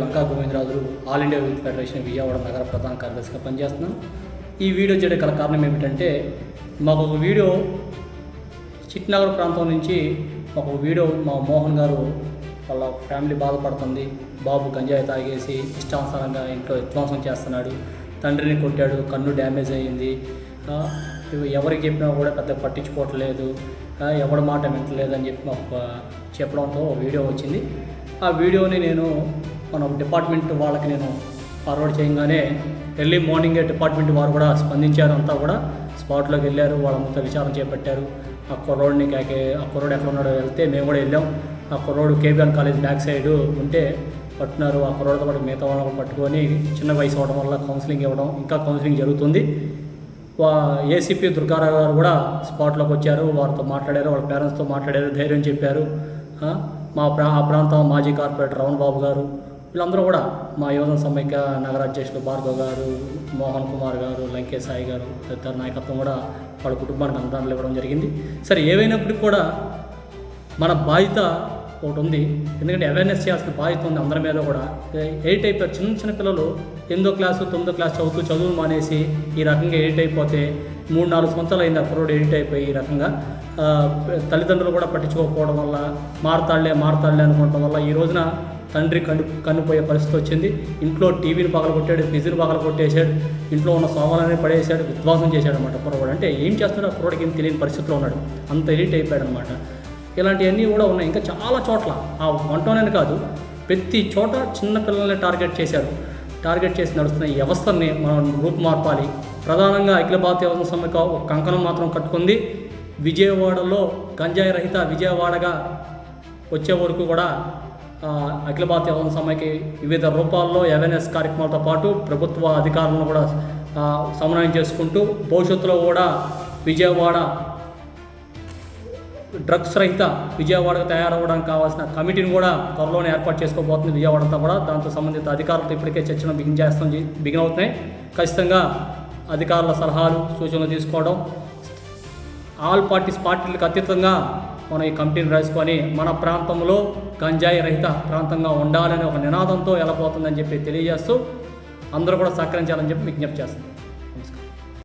Lanka Govindarajulu all India youth federation Vijayawada నగర ప్రధాన కార్యదర్శిగా పనిచేస్తున్నాం. ఈ వీడియో చేయడం గల కారణం ఏమిటంటే మాకు ఒక వీడియో చిట్నగర్ ప్రాంతం నుంచి ఒక వీడియో మా మోహన్ గారు వాళ్ళ ఫ్యామిలీ బాధపడుతుంది. బాబు గంజాయి తాగేసి ఇష్టానుసారంగా ఇంట్లో విధ్వంసం చేస్తున్నాడు. తండ్రిని కొట్టాడు కన్ను డ్యామేజ్ అయ్యింది. ఎవరికి చెప్పినా కూడా పెద్ద పట్టించుకోవట్లేదు. ఆ, ఎవరి మాట అని చెప్పి మాకు చెప్పడంతో ఒక వీడియో వచ్చింది. ఆ వీడియోని నేను మన డిపార్ట్మెంట్ వాళ్ళకి నేను ఫార్వర్డ్ చేయగానే ఎర్లీ మార్నింగే డిపార్ట్మెంట్ వారు కూడా స్పందించారు. అంతా కూడా స్పాట్లోకి వెళ్ళారు. వాళ్ళంతా విచారణ చేపట్టారు. ఆ కుర్రోడిని కాకే ఆ కుర్రోడు ఎక్కడ ఉన్నాడో వెళ్తే మేము కూడా వెళ్ళాం. ఆ కుర్రోడు కేబిఆర్ కాలేజ్ బ్యాక్ సైడ్ ఉంటే పట్టున్నారు ఆ కుర్రోడితో పాటు మిగతా వాళ్ళని పట్టుకొని చిన్న వయసు అవడం వల్ల కౌన్సిలింగ్ ఇవ్వడం ఇంకా కౌన్సిలింగ్ జరుగుతుంది. వా ఏసీపీ దుర్గారావు గారు కూడా స్పాట్లోకి వచ్చారు. వారితో మాట్లాడారు. వాళ్ళ పేరెంట్స్తో మాట్లాడారు. ధైర్యం చెప్పారు. మా ప్రా ఆ ప్రాంతం మాజీ కార్పొరేటర్ రమణ బాబు గారు. వీళ్ళందరూ కూడా మా యువజన సమైక్య నగర భార్గవ్ గారు మోహన్ కుమార్ గారు లంకేష్ సాయి గారు తదితర నాయకత్వం కూడా వాళ్ళ కుటుంబానికి అనుదానాలు ఇవ్వడం జరిగింది. సరే ఏవైనప్పటికీ కూడా మన బాధ్యత ఒకటి ఉంది. ఎందుకంటే అవేర్నెస్ చేయాల్సిన బాధ్యత ఉంది అందరి మీద కూడా. ఎయిట్ అయిపోయారు చిన్న చిన్న పిల్లలు ఎనిమిదో క్లాసు తొమ్మిదో క్లాస్ చదువుతూ చదువులు మానేసి ఈ రకంగా ఎయిట్ అయిపోతే మూడు నాలుగు సంవత్సరాలు అయింది ఆ ఎడిట్ ఎయిట్ అయిపోయి ఈ రకంగా. తల్లిదండ్రులు కూడా పట్టించుకోకపోవడం వల్ల మారతాళ్ళే మారతాళ్ళే అనుకోవడం వల్ల ఈ రోజున తండ్రి కన్ను కన్నుపోయే పరిస్థితి వచ్చింది. ఇంట్లో టీవీని పగల కొట్టాడు ఫ్రిడ్జ్ని పగల కొట్టేశాడు ఇంట్లో ఉన్న సోమాలని పడేశాడు విధ్వాసం చేశాడు అనమాట కుర్రవాడు. అంటే ఏం చేస్తున్నాడు ఆ ఏం తెలియని పరిస్థితిలో ఉన్నాడు. అంత ఎడిట్ అయిపోయాడు అనమాట ఇలాంటివన్నీ కూడా ఉన్నాయి. ఇంకా చాలా చోట్ల ఆ వంటనే కాదు ప్రతి చోట చిన్న పిల్లల్ని టార్గెట్ చేశారు టార్గెట్ చేసి నడుస్తున్న ఈ వ్యవస్థని మనం రూపుమార్పాలి. ప్రధానంగా అఖిల భారతీయ యువజన ఒక కంకణం మాత్రం కట్టుకుంది. విజయవాడలో గంజాయి రహిత విజయవాడగా వచ్చే వరకు కూడా అఖిల భారతీయ యువజన సమ్మెకి వివిధ రూపాల్లో అవేర్నెస్ కార్యక్రమాలతో పాటు ప్రభుత్వ అధికారులను కూడా సమన్వయం చేసుకుంటూ భవిష్యత్తులో కూడా విజయవాడ డ్రగ్స్ రహిత విజయవాడకు తయారవ్వడానికి కావాల్సిన కమిటీని కూడా త్వరలోనే ఏర్పాటు చేసుకోబోతుంది విజయవాడంతా కూడా. దాంతో సంబంధిత అధికారులతో ఇప్పటికే చర్చను బిగిన్ చేస్తాం బిగిన్ అవుతున్నాయి. ఖచ్చితంగా అధికారుల సలహాలు సూచనలు తీసుకోవడం ఆల్ పార్టీస్ పార్టీలకు అతీతంగా మనం ఈ కమిటీని రాసుకొని మన ప్రాంతంలో గంజాయి రహిత ప్రాంతంగా ఉండాలనే ఒక నినాదంతో వెళ్ళబోతుందని చెప్పి తెలియజేస్తూ అందరూ కూడా సహకరించాలని చెప్పి విజ్ఞప్తి చేస్తాను